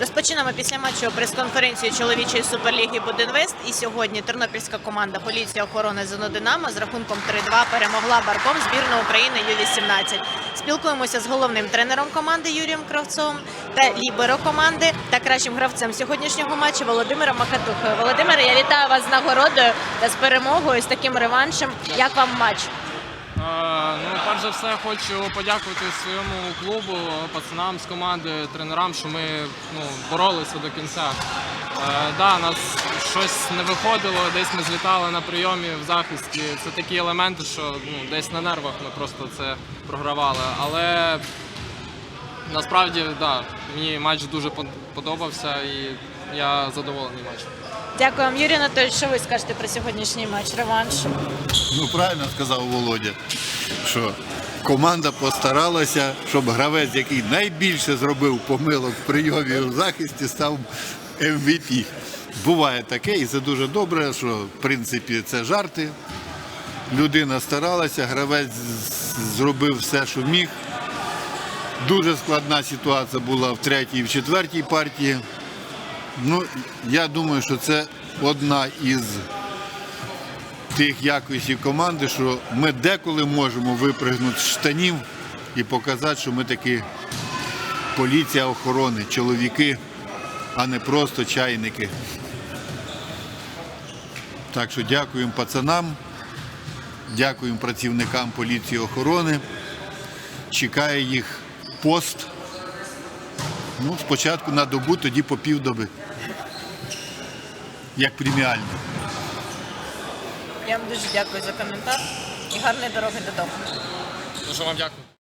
Розпочинаємо після матчу прес-конференцію чоловічої суперліги Будинвест. І сьогодні тернопільська команда поліція охорони зону Динамо з рахунком 3-2 перемогла барком збірну України Ю-18. Спілкуємося з головним тренером команди Юрієм Кравцовим та ліберо команди та кращим гравцем сьогоднішнього матчу Володимиром Макатухою. Володимире, я вітаю вас з нагородою та з перемогою з таким реваншем. Як вам матч? Ну, перш за все, хочу подякувати своєму клубу, пацанам з команди, тренерам, що ми ну, боролися до кінця. Е, да, нас щось не виходило, десь ми злітали на прийомі в захисті. Це такі елементи, що ну, десь на нервах ми просто це програвали. Але насправді, да, мені матч дуже подобався і я задоволений матчем. Дякую вам, Юрій Анатолійович. Що ви скажете про сьогоднішній матч? Реванш? Ну, правильно сказав Володя, що команда постаралася, щоб гравець, який найбільше зробив помилок в прийомі в захисті, став MVP. Буває таке, і це дуже добре, що в принципі це жарти. Людина старалася, гравець зробив все, що міг. Дуже складна ситуація була в третій і в четвертій партії. Ну, я думаю, що це одна із тих якості команди, що ми деколи можемо випригнути з штанів і показати, що ми такі поліція охорони, чоловіки, а не просто чайники. Так що дякуємо пацанам, дякуємо працівникам поліції охорони. Чекає їх пост. Ну, спочатку на добу, тоді по півдоби. Як преміально. Я вам дуже дякую за коментар і гарної дороги додому. Дуже вам дякую.